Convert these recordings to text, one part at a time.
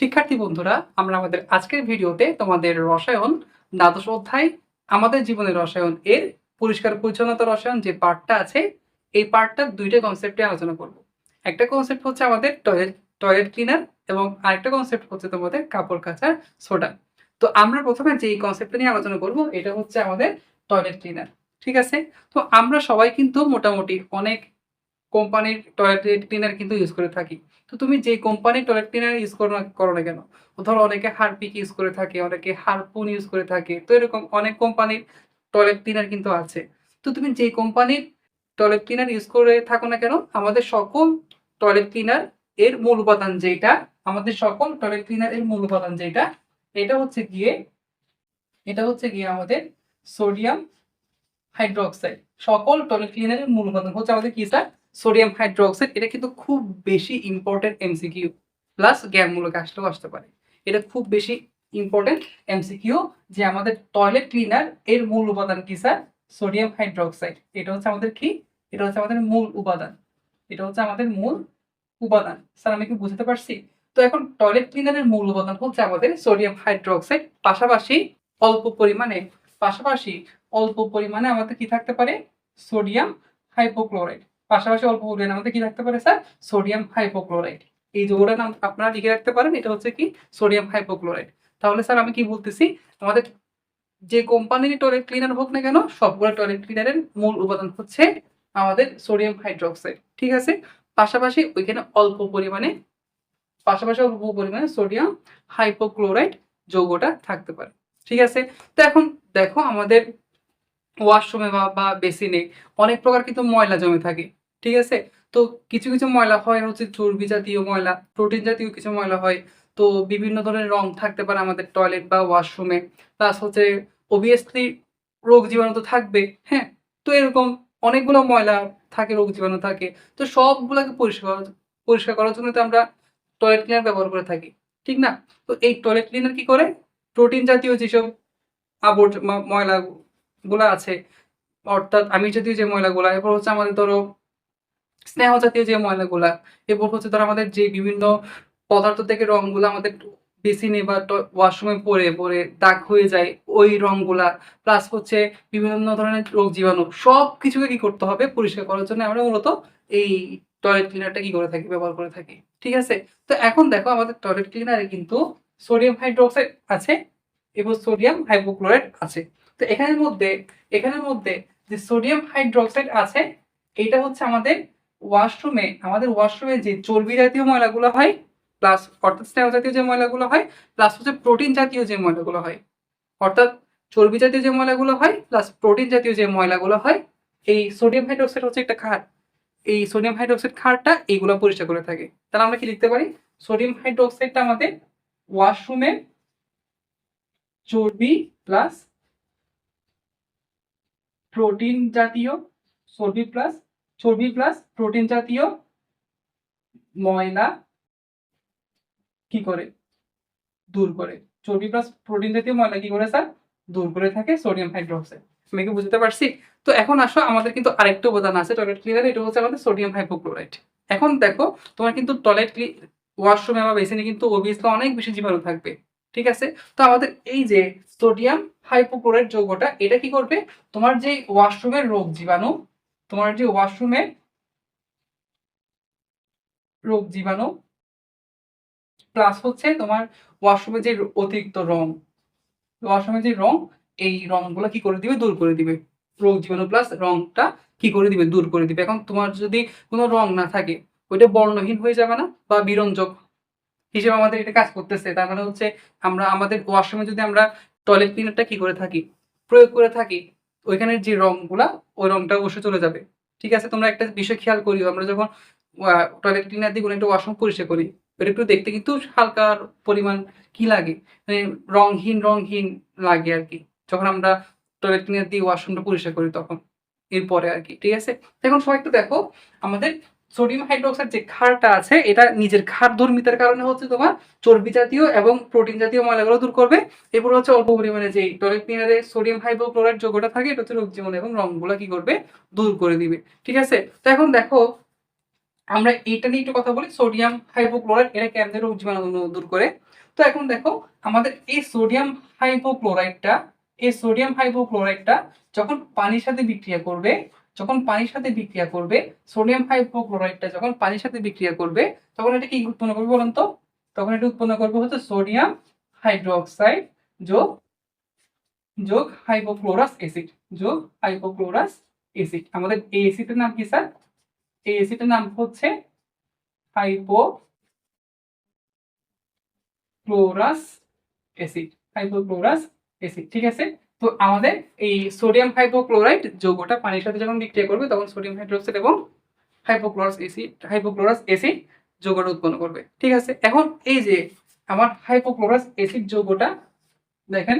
শিক্ষার্থী বন্ধুরা, আমরা আমাদের আজকের ভিডিওতে তোমাদের রসায়ন দ্বাদশ অধ্যায়, আমাদের জীবনের রসায়ন এর পরিষ্কার পরিচ্ছন্নতা রসায়ন যে পার্টটা আছে, এই পার্টটা দুইটা কনসেপ্টে আলোচনা করব। একটা কনসেপ্ট হচ্ছে আমাদের টয়লেট টয়লেট ক্লিনার এবং আরেকটা কনসেপ্ট হচ্ছে তোমাদের কাপড় কাচার সোডা। তো আমরা প্রথমে যে কনসেপ্টটা নিয়ে আলোচনা করব, এটা হচ্ছে আমাদের টয়লেট ক্লিনার ঠিক আছে? তো আমরা সবাই কিন্তু মোটামুটি অনেক কোম্পানির টয়লেট ক্লিনার কিন্তু ইউজ করে থাকি। তো তুমি যে কোম্পানির টয়লেট ক্লিনার ইউজ করো না করো না কেন? ধরো অনেকে হারপিক ইউজ করে থাকে, অনেকে হারপুন ইউজ করে থাকে, তো এরকম অনেক কোম্পানির টয়লেট ক্লিনার কিন্তু আছে। তো তুমি যে কোম্পানির টয়লেট ক্লিনার ইউজ করে থাকো না কেন? আমাদের সকল টয়লেট ক্লিনার এর মূল উপাদান যেটা, আমাদের সকল টয়লেট ক্লিনার এর মূল উপাদান যেটা, এটা হচ্ছে গিয়ে, এটা হচ্ছে গিয়ে আমাদের সোডিয়াম হাইড্রোক্সাইড সকল টয়লেট ক্লিনারের মূল উপাদান হচ্ছে আমাদের কি স্যার সোডিয়াম হাইড্রোক্সাইড, এটা কিন্তু খুব বেশি ইম্পর্টেন্ট এমসিকিউ প্লাস জ্ঞানমূলক আসলেও আসতে পারে। এটা খুব বেশি ইম্পর্টেন্ট এমসিকিউ যে আমাদের টয়লেট ক্লিনার এর মূল উপাদান কি স্যার সোডিয়াম হাইড্রোক্সাইড। এটা হচ্ছে আমাদের কি? এটা হচ্ছে আমাদের মূল উপাদান। এটা হচ্ছে আমাদের মূল উপাদান। স্যার আমি কি বুঝতে পারছি? তো এখন টয়লেট ক্লিনারের মূল উপাদান হচ্ছে আমাদের সোডিয়াম হাইড্রোক্সাইড, পাশাপাশি অল্প পরিমাণে, পাশাপাশি অল্প পরিমাণে আমাদের কি থাকতে পারে? Sodium hypochloride. পাশাপাশি অল্প পরিমাণে আমাদের কি থাকতে পারে, স্যার? সোডিয়াম হাইপোক্লোরাইড এই যৌগটার নাম আপনারা লিখে রাখতে পারেন, এটা হচ্ছে কি? সোডিয়াম হাইপোক্লোরাইড তাহলে, স্যার, আমি কি বলতেছি? আমাদের যে কোম্পানির টয়লেট ক্লিনার হোক না কেন, সবগুলো টয়লেট ক্লিনারের মূল উপাদান হচ্ছে আমাদের সোডিয়াম হাইড্রোক্সাইড ঠিক আছে? পাশাপাশি ওইখানে অল্প পরিমাণে, পাশাপাশি অল্প পরিমাণে সোডিয়াম হাইপোক্লোরাইড যৌগটা থাকতে পারে। ঠিক আছে? তো এখন দেখো, আমাদের ওয়াশরুমে বা বা বেসিনে অনেক প্রকার কিন্তু ময়লা জমে থাকে। ঠিক আছে? তো কিছু কিছু ময়লা হয় হচ্ছে চর্বি জাতীয় ময়লা প্রোটিন জাতীয় কিছু ময়লা হয়। তো বিভিন্ন ধরনের রং থাকতে পারে আমাদের টয়লেট বা ওয়াশরুমে প্লাস হচ্ছে অবভিয়াসলি রোগ জীবাণু তো থাকবে হ্যাঁ? তো এরকম অনেকগুলো ময়লা থাকে, রোগ জীবাণু থাকে। তো সবগুলোকে পরিষ্কার পরিষ্কার করার জন্য তো আমরা টয়লেট ক্লিনার ব্যবহার করে থাকি, ঠিক না? তো এই টয়লেট ক্লিনার কি করে? প্রোটিন জাতীয় যেসব আবর্জ ময়লাগুলো আছে, অর্থাৎ আমি জাতীয় যে ময়লাগুলো, এরপর হচ্ছে আমাদের ধরো স্নেহ জাতীয় যে ময়লাগুলা, এরপর হচ্ছে ধর আমাদের যে বিভিন্ন পদার্থ থেকে রঙগুলো আমাদের বেসিনে বা ওয়াশরুমে পরে পরে দাগ হয়ে যায়, ওই রঙগুলা প্লাস হচ্ছে বিভিন্ন ধরনের রোগ জীবাণু সব কিছুকে কি করতে হবে? পরিষ্কার করার জন্য আমরা মূলত এই টয়লেট ক্লিনারটা কি করে থাকি, ব্যবহার করে থাকি, ঠিক আছে? তো এখন দেখো আমাদের টয়লেট ক্লিনারে কিন্তু সোডিয়াম হাইড্রোক্সাইড আছে, এবং সোডিয়াম হাইপোক্লোরাইড আছে। তো এখানের মধ্যে এখানের মধ্যে যে সোডিয়াম হাইড্রোক্সাইড আছে এটা হচ্ছে আমাদের ওয়াশরুমে, আমাদের ওয়াশরুমে যে চর্বি জাতীয় ময়লাগুলো হয় প্লাস অর্থাৎ স্নেহ জাতীয় যে ময়লাগুলো হয় প্লাস হচ্ছে প্রোটিন জাতীয় যে ময়লাগুলো হয়। অর্থাৎ চর্বি জাতীয় যে ময়লাগুলো হয় প্লাস প্রোটিন জাতীয় যে ময়লাগুলো হয়, এই সোডিয়াম হাইড্রোক্সাইড হচ্ছে একটা ক্ষার। এই সোডিয়াম হাইড্রোক্সাইড ক্ষারটা এইগুলো পরিষ্কার করে থাকে। তাহলে আমরা কি লিখতে পারি? সোডিয়াম হাইড্রোক্সাইডটা আমাদের ওয়াশরুমে চর্বি প্লাস প্রোটিন জাতীয়, চর্বি প্লাস চর্বি প্লাস প্রোটিন জাতীয় ময়লা কি করে? দূর করে। চর্বি প্লাস প্রোটিন জাতীয় ময়লা কি করে স্যার দূর করে থাকে সোডিয়াম হাইড্রোক্সাইড আমি কি বুঝতে পারছি? তো এখন আসো, আমাদের কিন্তু আরেকটা উপাদান আছে টয়লেট ক্লিনার এটা হচ্ছে আমাদের সোডিয়াম হাইপোক্লোরাইড এখন দেখো, তোমার কিন্তু টয়লেট ওয়াশরুমে বা বেসিনে কিন্তু অবভিয়াসলি অনেক বেশি জীবাণু থাকবে, ঠিক আছে? তো আমাদের এই যে সোডিয়াম হাইপোক্লোরাইড যৌগটা, এটা কি করবে? তোমার যে ওয়াশরুমের রোগ জীবাণু তোমার যে ওয়াশরুমে রোগ জীবাণু প্লাস হচ্ছে তোমার ওয়াশরুমে যে অতিরিক্ত রং, ওয়াশরুমে যে রং, এই রংগুলো কি করে দিবে? দূর করে দিবে। রোগ জীবাণু প্লাস রংটা কি করে দিবে? দূর করে দিবে। এখন তোমার যদি কোনো রং না থাকে, ওইটা বর্ণহীন হয়ে যাবে না বা বিরঞ্জক হিসেবে আমাদের এটা কাজ করতেছে। তার মানে হচ্ছে আমরা, আমাদের ওয়াশরুমে যদি আমরা টয়লেট ক্লিনারটা কি করে থাকি? প্রয়োগ করে থাকি ওইখানের যে রঙগুলা ওই রঙটা অবশ্যই চলে যাবে। ঠিক আছে? তোমরা একটা বিষয় খেয়াল করিও, আমরা যখন টয়লেট ক্লিনার দিয়ে কোনো একটা ওয়াশরুম পরিষ্কার করি, ওটা একটু দেখতে কিন্তু হালকার পরিমাণ কি লাগে? মানে রংহীন রংহীন লাগে আর কি। যখন আমরা টয়লেট ক্লিনার দিয়ে ওয়াশরুমটা পরিষ্কার করি তখন, এরপরে আর কি। ঠিক আছে? এখন সবাই একটু দেখো, আমাদের সোডিয়াম হাইড্রোক্সাইড যে ক্ষারটা আছে, এটা নিজের ক্ষার ধর্মিতার কারণে হচ্ছে তোমার চর্বি জাতীয় এবং প্রোটিন জাতীয় ময়লাগুলো দূর করবে। এরপর হচ্ছে অল্প পরিমাণে যে ক্লিনারে সোডিয়াম হাইপোক্লোরাইড যোগটা থাকে, এটা হচ্ছে রোগ জীবন এবং রংগুলো কি করবে? দূর করে দিবে। ঠিক আছে? তো এখন দেখো, আমরা এটা নিয়ে একটু কথা বলি, সোডিয়াম হাইপোক্লোরাইড এটা কেমন রোগ জীবাণু দূর করে? তো এখন দেখো, আমাদের এই সোডিয়াম হাইপোক্লোরাইডটা এই সোডিয়াম হাইপোক্লোরাইডটা যখন পানির সাথে বিক্রিয়া করবে যখন পানির সাথে বিক্রিয়া করবে, সোডিয়াম হাইপোক্লোরাইডটা যখন পানির সাথে বিক্রিয়া করবে, তখন এটা কি উৎপন্ন করবে বলুন তো? তখন এটা উৎপন্ন করবে হচ্ছে সোডিয়াম হাইড্রোক্সাইড যোগ যোগ হাইপোক্লোরাস অ্যাসিড, যোগ হাইপোক্লোরাস অ্যাসিড। আমাদের এই অ্যাসিডের নাম কি স্যার? এই অ্যাসিডের নাম হচ্ছে hypochlorous acid, hypochlorous acid, ঠিক আছে? তো আমাদের এই সোডিয়াম হাইপোক্লোরাইড যৌগটা পানির সাথে যখন বিক্রিয়া করবে, তখন সোডিয়াম হাইড্রোক্সাইড এবং হাইপোক্লোরাস এসিড হাইপোক্লোরাস এসিড যৌগটা উৎপন্ন করবে। ঠিক আছে? এখন এই যে আমার হাইপোক্লোরাস এসিড যৌগটা, দেখেন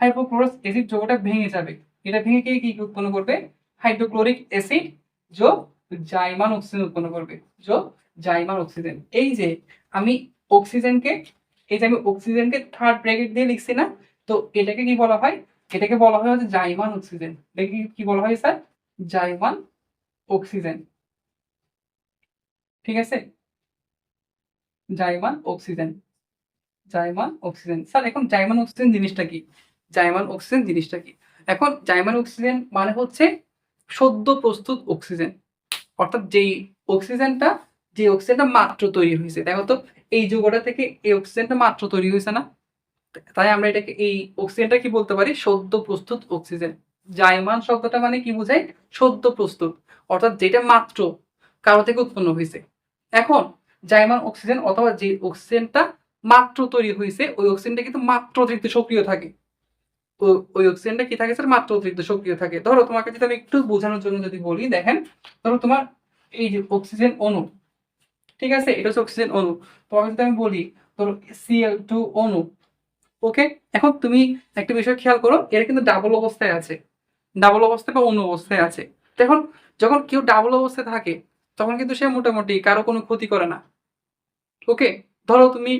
হাইপোক্লোরাস এসিড যৌগটা ভেঙে যাবে। এটা ভেঙে গিয়ে কি উৎপন্ন করবে? হাইড্রোক্লোরিক অ্যাসিড যোগ জাইমান অক্সিজেন উৎপন্ন করবে। যোগ জাইমান অক্সিজেন এই যে আমি অক্সিজেনকে এই যে আমি অক্সিজেনকে থার্ড ব্র্যাকেট দিয়ে লিখছি না তো এটাকে কি বলা হয়? এটাকে বলা হয় হচ্ছে জাইমান অক্সিজেন। এটাকে কি- বলা হয় স্যার? জাইমান অক্সিজেন। ঠিক আছে? জাইমান অক্সিজেন। জাইমান অক্সিজেন। স্যার, এখন জাইমান অক্সিজেন জিনিসটা কি? জাইমান অক্সিজেন জিনিসটা কি? এখন জাইমান অক্সিজেন মানে হচ্ছে সদ্য প্রস্তুত অক্সিজেন। অর্থাৎ যেই অক্সিজেনটা, যে অক্সিজেনটা মাত্র তৈরি হয়েছে। দেখো তো, এই যুগটা থেকে এই অক্সিজেনটা মাত্র তৈরি হয়েছে না? তাই আমরা এটাকে এই অক্সিজেনটা কি বলতে পারি? সদ্য প্রস্তুত অক্সিজেন জাইমান শব্দটা মানে কি বোঝায় সদ্য প্রস্তুত। অর্থাৎ যেটা মাত্র কারও থেকে উৎপন্ন হয়েছে। এখন জাইমান অক্সিজেন অথবা যে অক্সিজেনটা মাত্র তৈরি হয়েছে, ওই অক্সিজেনটা কিন্তু মাত্র অতিরিক্ত সক্রিয় থাকে। ওই অক্সিজেনটা কি থাকে স্যার মাত্র অতিরিক্ত সক্রিয় থাকে। ধরো তোমাকে যদি আমি একটু বোঝানোর জন্য যদি বলি, দেখেন, ধরো তোমার এই যে অক্সিজেন অণু, ঠিক আছে? এটা হচ্ছে অক্সিজেন অণু। তোমাকে যদি আমি বলি, ধরো সিএল টু অণু ওকে এখন তুমি একটা বিষয় খেয়াল করো, এর কিন্তু ডাবল অবস্থায় আছে। ডাবল অবস্থায় বা অণু অবস্থায় আছে। দেখুন যখন কেউ ডাবল অবস্থায় থাকে, তখন কিন্তু সে মোটামুটি কারও কোনো ক্ষতি করে না। ওকে ধরো তুমি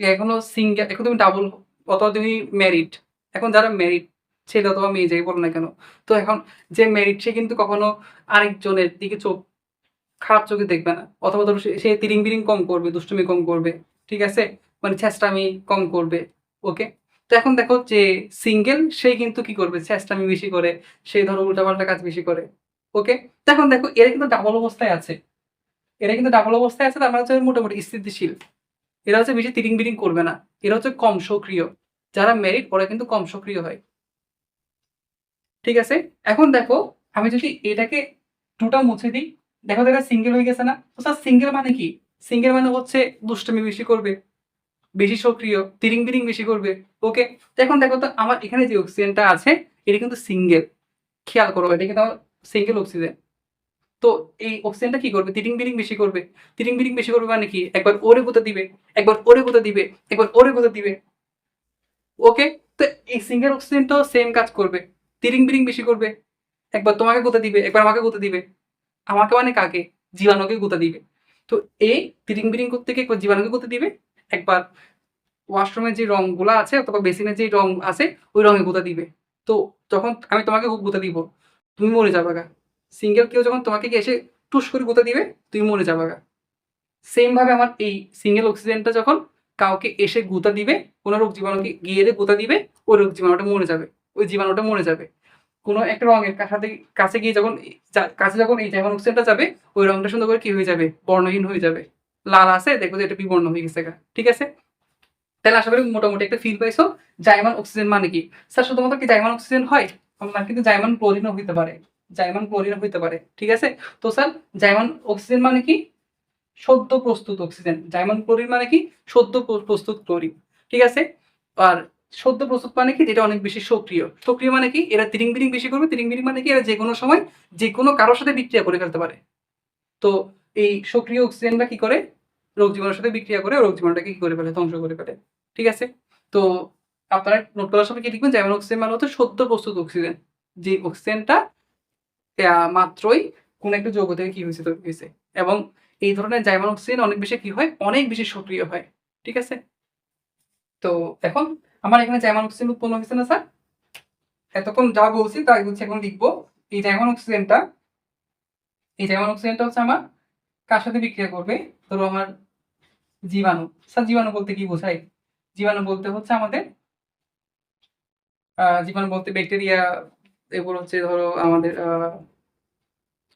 এখনও সিঙ্গেল এখন তুমি ডাবল অথবা তুমি ম্যারিড এখন যারা ম্যারিড ছেলে অথবা মেয়ে, যাই বলো না কেন, তো এখন যে ম্যারিড সে কিন্তু কখনো আরেকজনের দিকে চোখ, খারাপ চোখে দেখবে না। অথবা ধরো সে তিরিং বিরিং কম করবে, দুষ্টুমি কম করবে, ঠিক আছে? মানে চেষ্টামি কম করবে ওকে তো এখন দেখো যে সিঙ্গেল সে কিন্তু কি করবে? চেষ্টামি বেশি করে, সে ধরো উল্টাপাল্টা কাজ বেশি করে ওকে তো এখন দেখো এরা কিন্তু ডাবল অবস্থায় আছে। এরা কিন্তু ডাবল অবস্থায় আছে, তার মানে হচ্ছে মোটামুটি স্থিতিশীল। এরা হচ্ছে বেশি তিরিং বিরিং করবে না। এরা হচ্ছে কম সক্রিয়। যারা মেরিট ওরা কিন্তু কম সক্রিয় হয়। ঠিক আছে? এখন দেখো, আমি যদি এটাকে টুটা মুছে দিই, দেখো দেখা সিঙ্গেল হয়ে গেছে না? তো স্যার সিঙ্গেল মানে কি? সিঙ্গেল মানে হচ্ছে দুষ্টমি বেশি করবে। বেশি সক্রিয়, তিরিং বিরিং বেশি করবে। ওকে তো এখন দেখো তো আমার এখানে যে অক্সিজেনটা আছে, এটা কিন্তু সিঙ্গেল খেয়াল করো, এটা কিন্তু আমার সিঙ্গেল অক্সিজেন তো এই অক্সিজেনটা কি করবে? তিরিং বিরিং বেশি করবে। তিরিং বিরিং বেশি করবে মানে কি? একবার ওরে গুঁতে দিবে, একবার ওরে গুঁতে দিবে, একবার ওরে গুঁতে দিবে। ওকে তো এই সিঙ্গেল অক্সিজেনটাও সেম কাজ করবে। তিরিং বিরিং বেশি করবে, একবার তোমাকে গুঁতে দিবে, একবার আমাকে গুঁতে দিবে। আমাকে মানে কাকে? জীবাণুকে গুঁতে দিবে। তো এই তিরিং বিরিং করতে গিয়ে একবার জীবাণুকে গুঁতে দিবে একবার ওয়াশরুমের যে রংগুলো আছে অথবা বেসিনের যে রং আছে, ওই রঙে গুঁতে দিবে। তো যখন আমি তোমাকে গুঁতে দিব, তুমি মরে যাবে গা। সিঙ্গেল কেউ যখন তোমাকে এসে টুস করে গুঁতে দিবে, তুমি মরে যাবে গা। সেম ভাবে আমার এই সিঙ্গেল অক্সিজেনটা যখন কাউকে এসে গুঁতা দিবে, কোনো রোগ জীবাণুকে গিয়ে গুঁতা দিবে, ওই রোগ জীবাণুটা মরে যাবে, ওই জীবাণুটা মরে যাবে। কোনো একটা রঙের সাথে কাছে গিয়ে যখন কাছে যখন এই জাইমান অক্সিজেনটা যাবে, ওই রঙটা সুন্দর করে কি হয়ে যাবে? বর্ণহীন হয়ে যাবে। লাল আছে দেখো যে এটা বিবর্ণ হয়ে গেছে ঠিক আছে? তাহলে আশা করি মোটামুটি একটা ফিল পাইছো। জাইমান অক্সিজেন মানে কি? স্যার, শুধুমাত্র কি জাইমান অক্সিজেন হয়? না কিন্তু জাইমান ক্লোরিনও হইতে পারে। জাইমান ক্লোরিনও হইতে পারে। ঠিক আছে? তো স্যার, জাইমান অক্সিজেন মানে কি? সদ্য প্রস্তুত অক্সিজেন জাইমান ক্লোরিন মানে কি? সদ্য প্র- প্রস্তুত ক্লোরিন ঠিক আছে? আর সদ্য প্রস্তুত মানে কি? যেটা অনেক বেশি সক্রিয়। সক্রিয় মানে কি? এরা তিরিং বিরিং বেশি করবে। তিরিং বিরিং মানে কি? এরা যে কোনো সময় যে কোনো কারোর সাথে বিক্রিয়া করে ফেলতে পারে। তো এই সক্রিয় অক্সিজেনটা কি করে? রোগ জীবাণুর সাথে বিক্রিয়া করে, রোগ জীবাণুটাকে কি করে ফেলে? ধ্বংস করে ফেলে। ঠিক আছে? তো আপনারা নোট করার সময় কি লিখবেন? যেমন অক্সিজেন মানে হচ্ছে সদ্য প্রস্তুত অক্সিজেন। যে অক্সিজেনটা মাত্রই কোন একটা যৌগ থেকে কি হয়েছে, তৈরি হয়েছে। এবং এই ধরনের জাইমান অক্সিজেন অনেক বেশি কি হয়? অনেক বেশি সক্রিয় হয়। ঠিক আছে? তো এখন আমার এখানে জাইমান অক্সিজেন উৎপন্ন হয়েছে না, স্যার? এতক্ষণ যা বলছি তাই বলছি, এখন লিখব। এই জাইমান অক্সিজেনটা, এই জাইমান অক্সিজেনটা হচ্ছে আমার কার সাথে বিক্রিয়া করবে? ধরো আমার জীবাণু। স্যার, জীবাণু বলতে কি বোঝায়? জীবাণু বলতে হচ্ছে আমাদের জীবাণু বলতে ব্যাকটেরিয়া এগুলো হচ্ছে ধরো আমাদের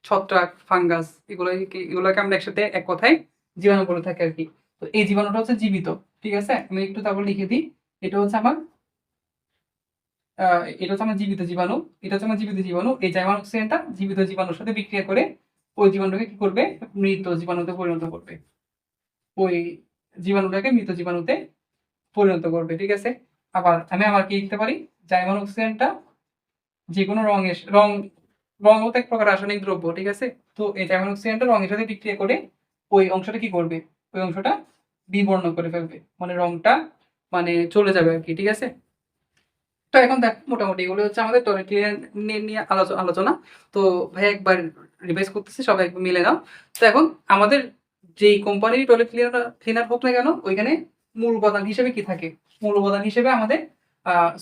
ছত্রাক ফাঙ্গাস এগুলো এগুলোকে আমরা একসাথে এক কথায় জীবাণু বলে থাকি আর কি। তো এই জীবাণুটা হচ্ছে জীবিত, ঠিক আছে? আমি একটু তারপর লিখে দিই। এটা হচ্ছে আমার এটা হচ্ছে আমার জীবিত জীবাণু, এটা হচ্ছে আমার জীবিত জীবাণু, এই জাইমান অক্সিজেনটা জীবিত জীবাণুর সাথে বিক্রিয়া করে ওই জীবাণুটাকে কি করবে? মৃত জীবাণুতে পরিণত করবে। ওই জীবাণুটাকে মৃত জীবাণুতে পরিণত করবে, ঠিক আছে? আবার আমি আবার কি লিখতে পারি? জাইমান অক্সিজেনটা যে কোনো রঙের, রং রং হতে এক প্রকার রাসায়নিক দ্রব্য, ঠিক আছে? তো এই জাইমান অক্সিজেনটা রঙের সাথে বিক্রিয়া করে ওই অংশটা কি করবে? ওই অংশটা বিবর্ণ করে ফেলবে। মানে রংটা মানে চলে যাবে আর কি, ঠিক আছে? তো এখন দেখ, মোটামুটি এগুলো হচ্ছে আমাদের টয়লেট নিয়ে আলোচ- আলোচনা। তো ভাই একবার রিভাইজ করতেছি, সবাই একবার মিলে নাও। তো এখন আমাদের যেই কোম্পানির টয়লেট ক্লিনার ক্লিনার হোক না কেন, ওইখানে মূল উপাদান হিসেবে কি থাকে? মূল উপাদান হিসেবে আমাদের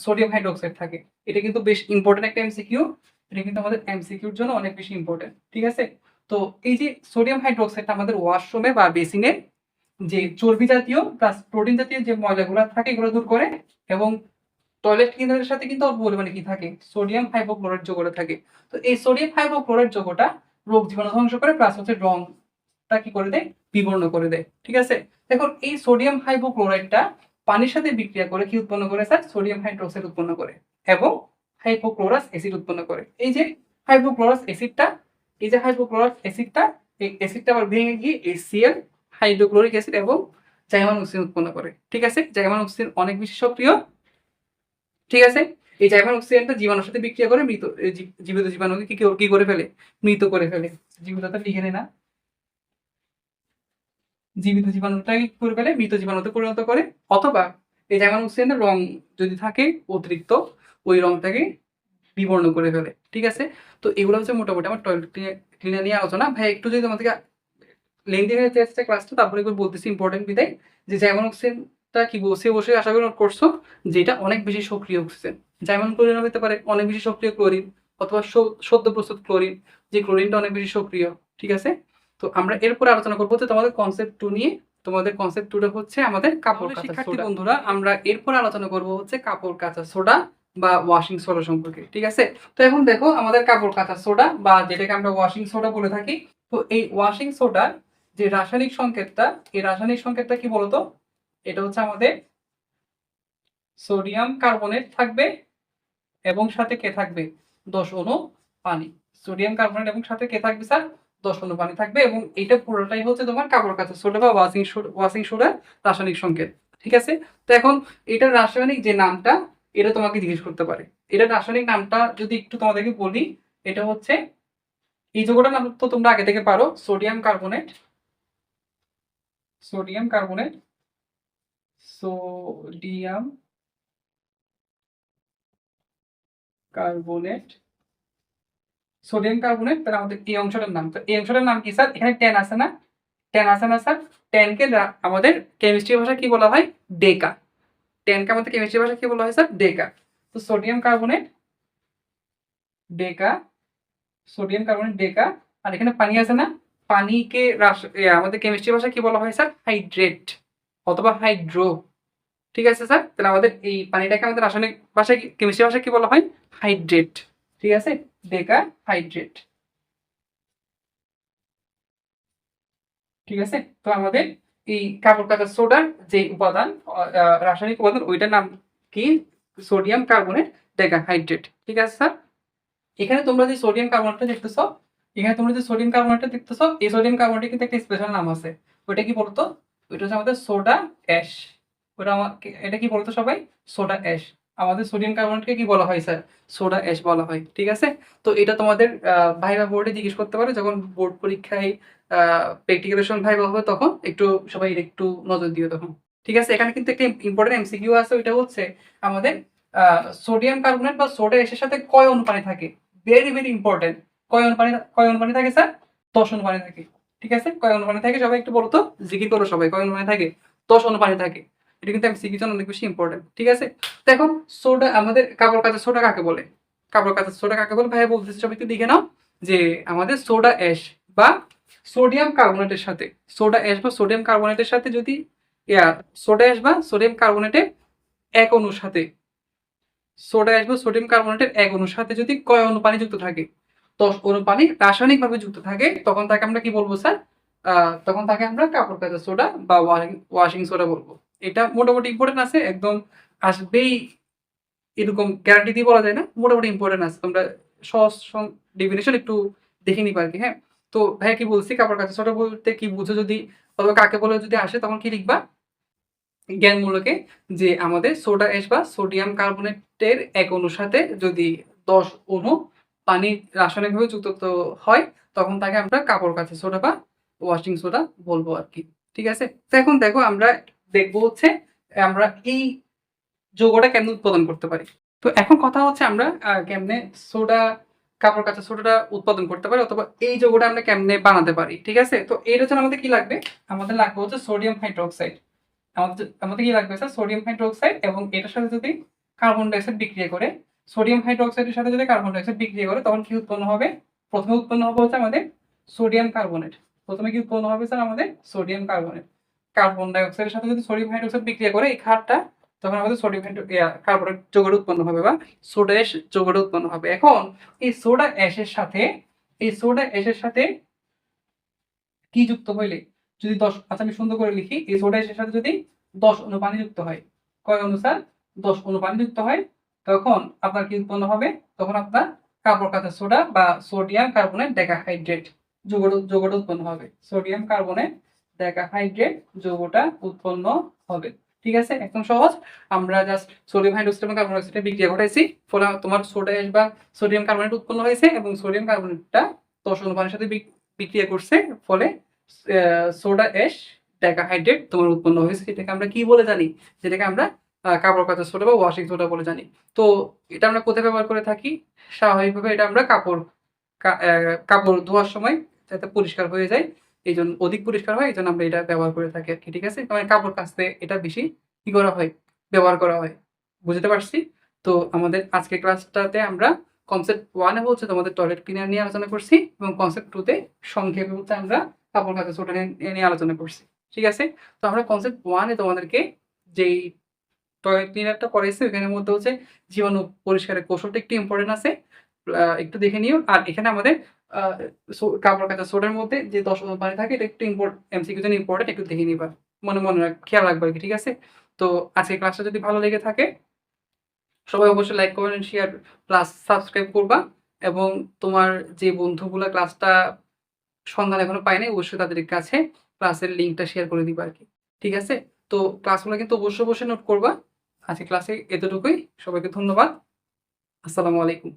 সোডিয়াম হাইড্রোক্সাইড থাকে। এটা কিন্তু বেশ ইম্পর্টেন্ট একটা এমসিকিউ এটা কিন্তু আমাদের এমসিকিউর জন্য অনেক বেশি ইম্পর্টেন্ট ঠিক আছে? তো এই যে সোডিয়াম হাইড্রোক্সাইডটা আমাদের ওয়াশরুমে বা বেসিনে যে চর্বি জাতীয় প্লাস প্রোটিন জাতীয় যে ময়লাগুলো থাকে, এগুলো দূর করে এবং টয়লেট ক্লিনারের সাথে কিন্তু অল্প পরিমাণে কি থাকে? সোডিয়াম হাইপোক্লোরাইড যৌগটা থাকে। তো এই সোডিয়াম হাইপোক্লোরাইড যৌগটা রোগ জীবাণু ধ্বংস করে প্লাস হচ্ছে রংটা কি করে দেয়? বিবর্ণ করে দেয়, ঠিক আছে? এখন এই সোডিয়াম হাইপোক্লোরাইডটা পানির সাথে বিক্রিয়া করে কি উৎপন্ন করে স্যার সোডিয়াম হাইড্রোক্সাইড উৎপন্ন করে এবং হাইপোক্লোরাস অ্যাসিড উৎপন্ন করে। এই যে হাইপোক্লোরাস অ্যাসিডটা এই যে হাইপোক্লোরাস অ্যাসিডটা এই অ্যাসিডটা আবার ভেঙে গিয়ে HCl হাইড্রোক্লোরিক অ্যাসিড এবং জাইমান উৎপন্ন করে, ঠিক আছে? জাইমান অনেক বেশি সক্রিয়, ঠিক আছে? এই জাইমান অক্সিজেনটা জীবাণুর সাথে বিক্রিয়া করে মৃত জীবিত জীবাণুকে কি কি করে ফেলে? মৃত করে ফেলে। জীবিতটা লিখে নে জীবিত জীবাণুটা কি করে ফেলে? মৃত জীবাণুতে পরিণত করে। অথবা এই জাইমান অক্সিজেনের রং যদি থাকে অতিরিক্ত, ওই রংটাকে বিবর্ণ করে ফেলে। ঠিক আছে? তো এগুলো হচ্ছে মোটামুটি আমার টয়লেট ক্লিনার নিয়ে আলোচনা। ভাই, একটু যদি তোমাদেরকে লেন্দি হয়ে যাচ্ছে ক্লাসটা তারপরে বলতেছি ইম্পর্টেন্ট বিদায়। যে জাইমান অক্সিজেনটা কি বসে বসে আশা করি নোট করছ যেটা অনেক বেশি সক্রিয় অক্সিজেন জাইমান ক্লোরিন হতে পারে অনেক বেশি সক্রিয় ক্লোরিন অথবা সদ্য প্রস্তুত ক্লোরিন যে ক্লোরিনটা অনেক বেশি সক্রিয় ঠিক আছে? তো আমরা এরপরে আলোচনা করব যে তোমাদের কনসেপ্ট টু নিয়ে তোমাদের কনসেপ্ট টুটা হচ্ছে আমাদের কাপড় শিক্ষার্থী বন্ধুরা আমরা এরপর আলোচনা করব হচ্ছে কাপড় কাচা সোডা বা ওয়াশিং সোডা সম্পর্কে ঠিক আছে? তো এখন দেখো আমাদের কাপড় কাচা সোডা বা যেটাকে আমরা ওয়াশিং সোডা বলে থাকি তো এই ওয়াশিং সোডার যে রাসায়নিক সংকেতটা এই রাসায়নিক সংকেতটা কি বলতো? এটা হচ্ছে আমাদের সোডিয়াম কার্বনেট থাকবে এবং সাথে কে থাকবে? দশ অণু পানি। সোডিয়াম কার্বনেট এবং সাথে কে থাকবে স্যার? দশ অণু পানি থাকবে এবং এটা পুরোটাই হচ্ছে তোমার কাপড় কাচা সোডা বা ওয়াশিং ওয়াশিং সোডার রাসায়নিক সংকেত, ঠিক আছে? তো এখন এটার রাসায়নিক যে নামটা, এটা তোমাকে জিজ্ঞেস করতে পারে। এটার রাসায়নিক নামটা যদি একটু তোমাদেরকে বলি, এটা হচ্ছে এই যৌগটার নাম তো তোমরা আগে থেকে পারো, sodium carbonate sodium carbonate sodium carbonate sodium carbonate তাহলে আমাদের এই অংশটার নাম। তো এই অংশটার নাম কি স্যার এখানে টেন আছে না? টেন আছে না স্যার টেনকে আমাদের কেমিস্ট্রি ভাষা কি বলা হয়? ডেকা। টেনকে আমাদের কেমিস্ট্রি ভাষা কি বলা হয় স্যার ডেকা। তো sodium carbonate deca sodium carbonate deca. আর এখানে পানি আছে না? পানিকে আমাদের কেমিস্ট্রি ভাষা কি বলা হয় স্যার হাইড্রেট অথবা হাইড্রো ঠিক আছে স্যার তাহলে আমাদের এই পানিটাকে আমাদের রাসায়নিক ভাষায় কেমিস্ট্রি ভাষায় কি বলা হয়? হাইড্রেট ঠিক আছে? ডেকা হাইড্রেট ঠিক আছে? তো আমাদের এই কাপড় কাচা সোডার যে উপাদান রাসায়নিক উপাদান, ওইটার নাম কি? সোডিয়াম কার্বনেট ডেকা হাইড্রেট ঠিক আছে স্যার এখানে তোমরা যে সোডিয়াম কার্বনেটটা দেখতেছো, এখানে তোমরা যে সোডিয়াম কার্বনেটটা দেখতেছো, এই সোডিয়াম কার্বনেটের কিন্তু একটা স্পেশাল নাম আছে। ওইটা কি বলতো? ওইটা হচ্ছে আমাদের সোডা অ্যাশ। ওটা আমাকে এটা কি বলতো সবাই? Soda ash. আমাদের সোডিয়াম কার্বনেটকে কি বলা হয়, স্যার? সোডা অ্যাশ বলা হয়, ঠিক আছে? তো এটা তোমাদের ভাইবা বোর্ডে জিজ্ঞেস করতে পারে, যখন বোর্ড পরীক্ষায় প্র্যাকটিক্যালেশন ভাইবা হবে তখন একটু সবাই একটু নজর দিও তখন, ঠিক আছে? এখানে কিন্তু একটা ইম্পর্টেন্ট এমসিকিউ আছে, ওইটা হচ্ছে আমাদের সোডিয়াম কার্বনেট বা সোডা অ্যাশের সাথে কয় অনুপানি থাকে? ভেরি ভেরি ইম্পর্টেন্ট কয় অনুপানি কয় অনুপানি থাকে, স্যার? দশ অনুপানি থাকে। ঠিক আছে? কয় অনুপানি থাকে সবাই একটু বলো তো জিজ্ঞেস করো সবাই, কয় অনুপানি থাকে? দশ অনুপানি থাকে। এটা কিন্তু আমি এমসিকিউ জন্য অনেক বেশি ইম্পর্টেন্ট ঠিক আছে? তো এখন সোডা আমাদের কাপড় কাচা সোডা কাকে বলে? কাপড় কাচা সোডা কাকে বলে? ভাই বলতেছে, সবাই একটু দেখে নাও, যে আমাদের সোডা অ্যাশ বা সোডিয়াম কার্বোনেটের সাথে, সোডা অ্যাশ বা সোডিয়াম কার্বোনেটের সাথে যদি, ইয়া, সোডা অ্যাশ বা সোডিয়াম কার্বনেটের এক অণুর সাথে, সোডা অ্যাশ বা সোডিয়াম কার্বোনেটের এক অণুর সাথে যদি কয় অণু পানি যুক্ত থাকে? অণু পানি রাসায়নিকভাবে যুক্ত থাকে, তখন তাকে আমরা কি বলব স্যার? তখন তাকে আমরা কাপড় কাচা সোডা বা ওয়াশিং সোডা বলব। এটা মোটামুটি ইম্পর্টেন্ট আছে, একদম আসবেই, এরকম গ্যারান্টি দিয়ে বলা যায় না, মোটামুটি ইম্পর্টেন্ট আছে। তোমরা সহজ ডেফিনেশন একটু দেখে নিবা আর কি হ্যাঁ? তো ভাইয়া কি বলছি, কাপড় কাচা সোডা বলতে কি বুঝো যদি, অথবা কাকে বলে যদি আসে, তখন কি লিখবা? জ্ঞানমূলকে, যে আমাদের সোডা অ্যাশ বা সোডিয়াম কার্বনেটের এক অণুর সাথে যদি দশ অণু পানি রাসায়নিকভাবে যুক্ত হয়, তখন তাকে আমরা কাপড় কাচা সোডা বা ওয়াশিং সোডা বলব আর কি। ঠিক আছে? তো এখন দেখো আমরা দেখব হচ্ছে আমরা এই যৌগটা কেমনে উৎপাদন করতে পারি। তো এখন কথা হচ্ছে আমরা কেমনে সোডা, কাপড় কাচা সোডাটা উৎপাদন করতে পারি অথবা এই যৌগটা আমরা কেমনে বানাতে পারি, ঠিক আছে? তো এর জন্য আমাদের কি লাগবে? আমাদের লাগবে হচ্ছে সোডিয়াম হাইড্রোক্সাইড আমাদের আমাদের কি লাগবে? স্যার সোডিয়াম হাইড্রোক্সাইড এবং এটার সাথে যদি কার্বন ডাইঅক্সাইড বিক্রিয়া করে সোডিয়াম হাইড্রোক্সাইডের সাথে যদি কার্বন ডাইঅক্সাইড বিক্রিয়া করে, তখন কি উৎপন্ন হবে? প্রথমে উৎপন্ন হবে হচ্ছে আমাদের সোডিয়াম কার্বনেট প্রথমে কি উৎপন্ন হবে স্যার আমাদের সোডিয়াম কার্বনেট কার্বন ডাইঅক্সাইডের সাথে যদি সোডিয়াম হাইড্রোক্সাইড বিক্রিয়া করে, এই ক্ষারটা, তখন আমাদের সোডিয়াম কার্বনেট যৌগটা উৎপন্ন হবে বা সোডা অ্যাশ যৌগটা উৎপন্ন হবে। এখন, এই সোডা অ্যাশের সাথে, এই সোডা অ্যাশের সাথে কি যুক্ত হইলে? যদি দশ আচ্ছা আমি সুন্দর করে লিখি। এই সোডা অ্যাশের সাথে যদি দশ অণু পানি যুক্ত হয়, কয় অনুসার? দশ অণু পানি যুক্ত হয় তখন আপনার কি উৎপন্ন হবে? তখন আপনার কার্বন কাঁচা সোডা বা সোডিয়াম কার্বনেট ডেকাহাইড্রেট যৌগটা যৌগটা উৎপন্ন হবে। সোডিয়াম কার্বনেট ডেকাহাইড্রেট যৌগটা উৎপন্ন হবে। ঠিক আছে? একদম সহজ। আমরা জাস্ট সোডিয়াম হাইড্রোক্সাইড এবং কার্বন ডাইঅক্সাইডের বিক্রিয়া ঘটাইছি। ফলে তোমার সোডা বা সোডিয়াম কার্বনেট উৎপন্ন হয়েছে এবং সোডিয়াম কার্বনেটটা দশ পানির সাথে বিক্রিয়া করছে। ফলে সোডা অ্যাশ ডেকাহাইড্রেট তোমার উৎপন্ন হয়েছে। যেটাকে আমরা কি বলে জানি? যেটাকে আমরা কাপড় কাচা সোডা বা ওয়াশিং সোডা বলে জানি। তো এটা আমরা কোথায় ব্যবহার করে থাকি? স্বাভাবিকভাবে এটা আমরা কাপড় কাপড় ধোয়ার সময় যাতে পরিষ্কার হয়ে যায়, এই জন্য অধিক পরিষ্কার হয়, এই জন্য আমরা এটা ব্যবহার করে থাকি আর কি ঠিক আছে? মানে কাপড় কাচতে এটা বেশি কি করা হয়? ব্যবহার করা হয়। বুঝতে পারছি? তো আমাদের আজকের ক্লাসটাতে আমরা কনসেপ্ট ওয়ানে হচ্ছে তোমাদের টয়লেট ক্লিনার নিয়ে আলোচনা করছি এবং কনসেপ্ট টুতে সংক্ষেপে হচ্ছে আমরা কাপড় কাচা সোটা নিয়ে আলোচনা করছি, ঠিক আছে? তো আমরা কনসেপ্ট ওয়ানে তোমাদেরকে যেই টয়লেট ক্লিনারটা করাইছি ওখানের মধ্যে হচ্ছে জীবাণু পরিষ্কারের কৌশলটা একটু ইম্পর্টেন্ট আছে। একটু দেখে নিও। আর এখানে আমাদের কাপড় কাচা মধ্যে যে দশ পানি থাকে এটা একটু এমসিকিউ জন্য ইম্পর্টেন্ট একটু দেখে নিবা। মনে মনে খেয়াল রাখবা আর কি, ঠিক আছে? তো আজকে ক্লাসটা যদি ভালো লেগে থাকে সবাই অবশ্যই like comment share plus subscribe করবা। এবং তোমার যে বন্ধুগুলা ক্লাসটা সন্ধান এখনও পায়নি অবশ্যই তাদের কাছে ক্লাসের লিঙ্কটা শেয়ার করে দিবা আর কি ঠিক আছে? তো ক্লাসগুলো কিন্তু অবশ্যই অবশ্যই নোট করবা। আজকে ক্লাসে এতটুকুই। সবাইকে ধন্যবাদ। আসসালামু আলাইকুম।